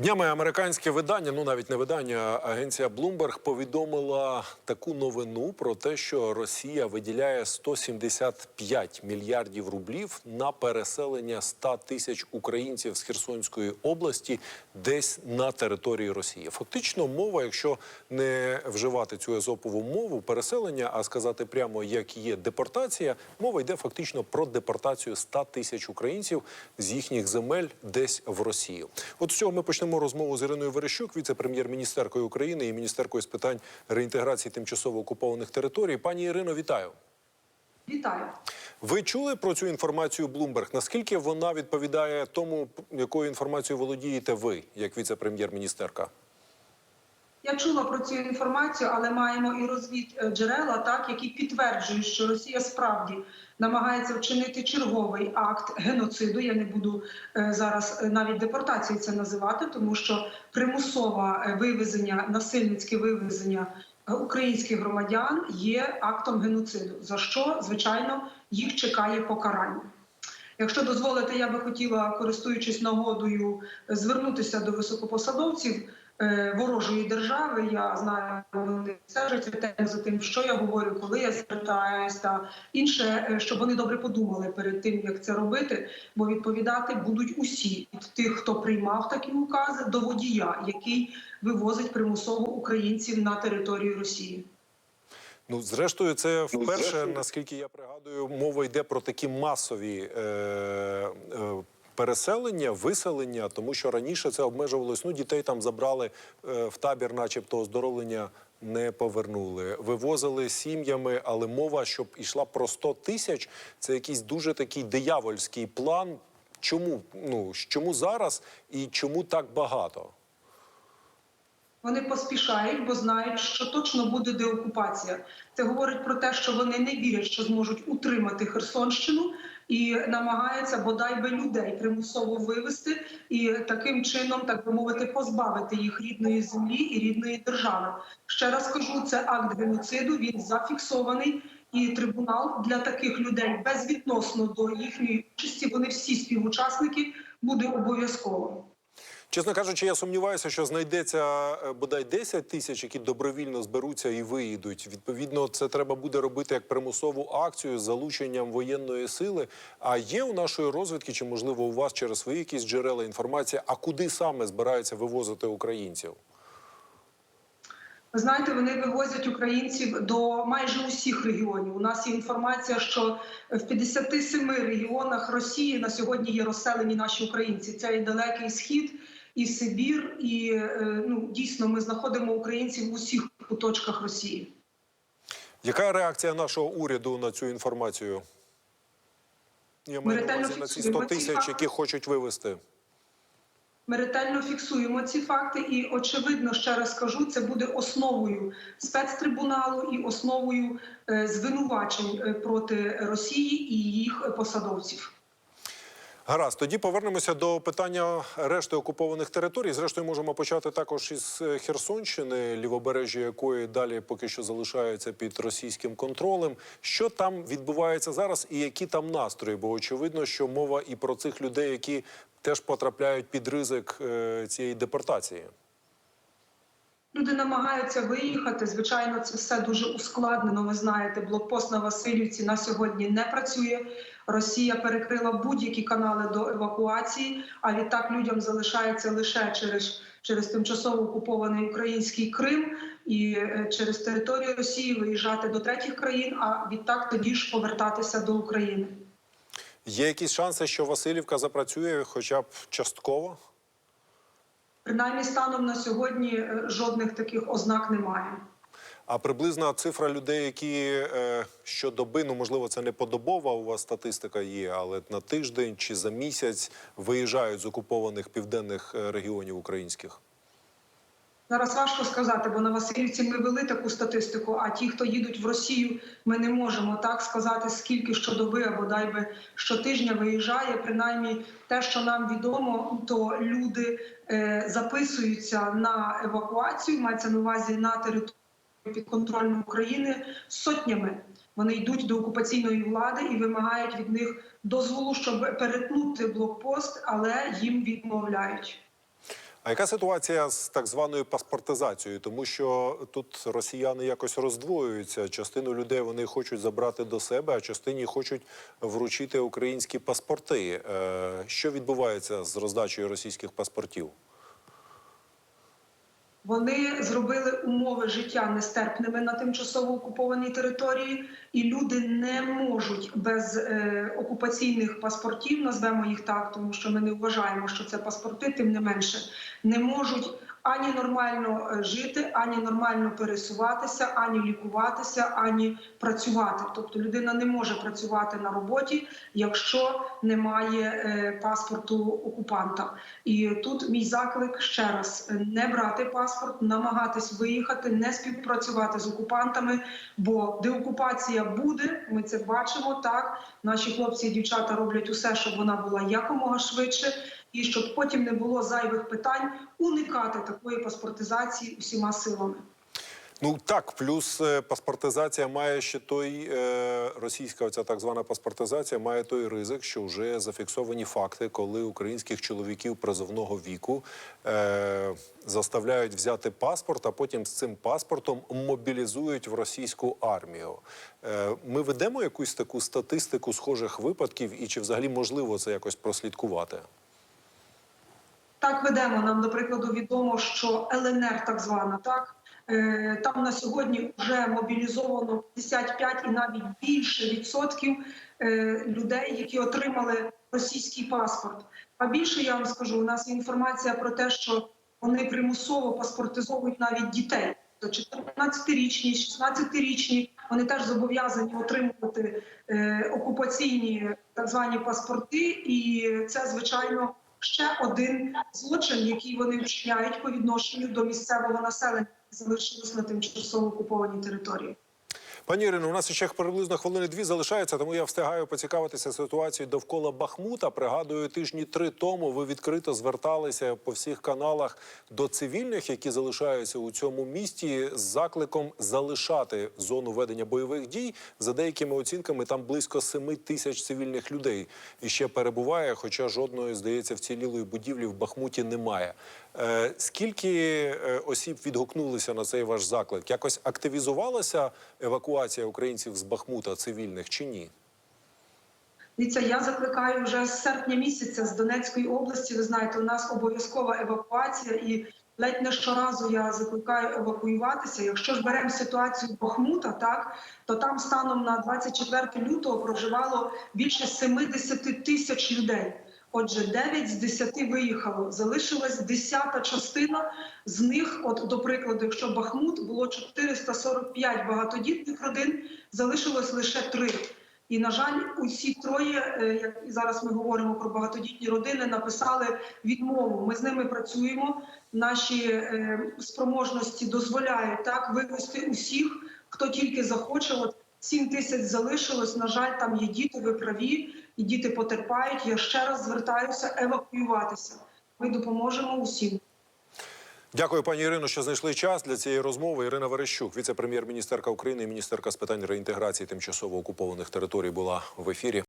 Днями американське видання, ну навіть не видання, агенція Bloomberg повідомила таку новину про те, що Росія виділяє 175 мільярдів рублів на переселення 100 тисяч українців з Херсонської області десь на території Росії. Фактично, мова, якщо не вживати цю езопову мову переселення, а сказати прямо, як є депортація, мова йде фактично про депортацію 100 тисяч українців з їхніх земель десь в Росію. От з цього ми почнемо розмову з Іриною Верещук, віце-прем'єр-міністеркою України і міністеркою з питань реінтеграції тимчасово окупованих територій. Пані Ірино, вітаю. Вітаю. Ви чули про цю інформацію Bloomberg? Наскільки вона відповідає тому, якою інформацією володієте ви, як віце-прем'єр-міністерка? Я чула про цю інформацію, але маємо і розвід е, джерела, так які підтверджують, що Росія справді намагається вчинити черговий акт геноциду. Я не буду е, зараз е, навіть депортацію це називати, тому що примусове вивезення, насильницьке вивезення українських громадян є актом геноциду. За що звичайно їх чекає покарання. Якщо дозволите, я би хотіла, користуючись нагодою, звернутися до високопосадовців ворожої держави. Я знаю, вони стежать за тим, що я говорю, коли я звертаюсь, та інше, е, щоб вони добре подумали перед тим, як це робити, бо відповідати будуть усі від тих, хто приймав такі укази, до водія, який вивозить примусово українців на територію Росії. Ну, зрештою, це вперше, наскільки я пригадую, мова йде про такі масові е, е, переселення, виселення, тому що раніше це обмежувалось. Ну, дітей там забрали е, в табір, начебто оздоровлення не повернули. Вивозили сім'ями, але мова, щоб ішла про 100 тисяч, це якийсь дуже такий диявольський план. Чому ну чому зараз і чому так багато? Вони поспішають, бо знають, що точно буде деокупація. Це говорить про те, що вони не вірять, що зможуть утримати Херсонщину і намагається бодай би людей примусово вивести і таким чином, так би мовити, позбавити їх рідної землі і рідної держави. Ще раз кажу, це акт геноциду. Він зафіксований. І трибунал для таких людей безвідносно до їхньої участі, вони всі співучасники буде обов'язково. Чесно кажучи, я сумніваюся, що знайдеться е, бодай 10 тисяч, які добровільно зберуться і виїдуть. Відповідно, це треба буде робити як примусову акцію з залученням воєнної сили. А є у нашої розвідки, чи можливо у вас через свої якісь джерела інформація, а куди саме збираються вивозити українців? Ви знаєте, вони вивозять українців до майже усіх регіонів. У нас є інформація, що в 57 регіонах Росії на сьогодні є розселені наші українці. Це і далекий схід, і Сибір, і е, ну дійсно ми знаходимо українців в усіх куточках Росії. Яка реакція нашого уряду на цю інформацію? Я маю на увазі на ці 100 тисяч, які хочуть вивезти. Ми ретельно фіксуємо ці факти, і очевидно, ще раз кажу, це буде основою спецтрибуналу і основою е, звинувачень е, проти Росії і їх посадовців. Гаразд, тоді повернемося до питання решти окупованих територій. Зрештою, можемо почати також із е, Херсонщини, лівобережжя якої далі поки що залишається під російським контролем. Що там відбувається зараз, і які там настрої? Бо очевидно, що мова і про цих людей, які теж потрапляють під ризик е, цієї депортації. Люди намагаються виїхати. Звичайно, це все дуже ускладнено. Ви знаєте, блокпост на Васильівці на сьогодні не працює. Росія перекрила будь-які канали до евакуації. А відтак людям залишається лише через, через тимчасово окупований український Крим і е, через територію Росії виїжджати до третіх країн. А відтак тоді ж повертатися до України. Є якісь шанси, що Васильівка запрацює, хоча б частково? Принаймні, станом на сьогодні е, жодних таких ознак немає. А приблизна цифра людей, які е, щодоби, ну можливо, це не подобова. У вас статистика є, але на тиждень чи за місяць виїжджають з окупованих південних е, регіонів українських. Зараз важко сказати, бо на Васильівці ми вели таку статистику. А ті, хто їдуть в Росію, ми не можемо так сказати, скільки щодоби або дай би щотижня виїжджає. Принаймні, те, що нам відомо, то люди е, записуються на евакуацію, мається на увазі на територію підконтрольної України сотнями. Вони йдуть до окупаційної влади і вимагають від них дозволу, щоб перетнути блокпост, але їм відмовляють. А яка ситуація з так званою паспортизацією? Тому що тут росіяни якось роздвоюються. Частину людей вони хочуть забрати до себе, а частині хочуть вручити українські паспорти. Е, Що відбувається з роздачею російських паспортів? Вони зробили умови життя нестерпними на тимчасово окупованій території, і люди не можуть без е, окупаційних паспортів, назвемо їх так, тому що ми не вважаємо, що це паспорти, тим не менше, не можуть ані нормально е, жити, ані нормально пересуватися, ані лікуватися, ані працювати. Тобто людина не може працювати на роботі, якщо немає е, паспорту окупанта. І тут мій заклик ще раз е, не брати паспорт, намагатись виїхати, не співпрацювати з окупантами, бо деокупація буде. Ми це бачимо. Так наші хлопці і дівчата роблять усе, щоб вона була якомога швидше, і щоб потім не було зайвих питань уникати такої паспортизації усіма силами. Ну так, плюс е, паспортизація має ще той е, російська, оця так звана паспортизація має той ризик, що вже зафіксовані факти, коли українських чоловіків призовного віку е, заставляють взяти паспорт, а потім з цим паспортом мобілізують в російську армію. Е, ми ведемо якусь таку статистику схожих випадків, і чи взагалі можливо це якось прослідкувати? Так ведемо. Нам, до прикладу, відомо, що ЛНР, так звана, так е, там на сьогодні вже мобілізовано 55 і навіть більше відсотків е, людей, які отримали російський паспорт. А більше я вам скажу, у нас інформація про те, що вони примусово паспортизовують навіть дітей. То 14-річні, 16-річні, вони теж зобов'язані отримувати е, окупаційні так звані паспорти, і це звичайно ще один злочин, який вони вчиняють по відношенню до місцевого населення, залишилось на тимчасово окупованій території. Пані Ірино, у нас ще приблизно хвилини дві залишається, тому я встигаю поцікавитися ситуацією довкола Бахмута. Пригадую, тижні три тому ви відкрито зверталися по всіх каналах до цивільних, які залишаються у цьому місті, з закликом залишати зону ведення бойових дій. За деякими оцінками, там близько 7 тисяч цивільних людей і ще перебуває, хоча жодної, здається, вцілілої будівлі в Бахмуті немає. Е, скільки е, осіб відгукнулися на цей ваш заклик? Якось активізувалася евакуація українців з Бахмута цивільних чи ні? Дивіться, я закликаю вже з серпня місяця з Донецької області. Ви знаєте, у нас обов'язкова евакуація, і ледь не щоразу я закликаю евакуюватися. Якщо ж беремо ситуацію Бахмута, так то там станом на 24 лютого проживало більше 70 тисяч людей. Отже, 9 з 10 виїхало. Залишилась десята частина. З них, от до прикладу, якщо Бахмут було 445 багатодітних родин, залишилось лише три. І на жаль, усі троє, е, як зараз ми говоримо про багатодітні родини, написали відмову. Ми з ними працюємо. Наші е, спроможності дозволяють так вивезти усіх, хто тільки захоче. От 7 тисяч залишилось. На жаль, там є діти, ви праві, і діти потерпають. Я ще раз звертаюся евакуюватися. Ми допоможемо усім. Дякую, пані Ірино, що знайшли час для цієї розмови. Ірина Верещук, віце-прем'єр-міністерка України і міністерка з питань реінтеграції тимчасово окупованих територій, була в ефірі.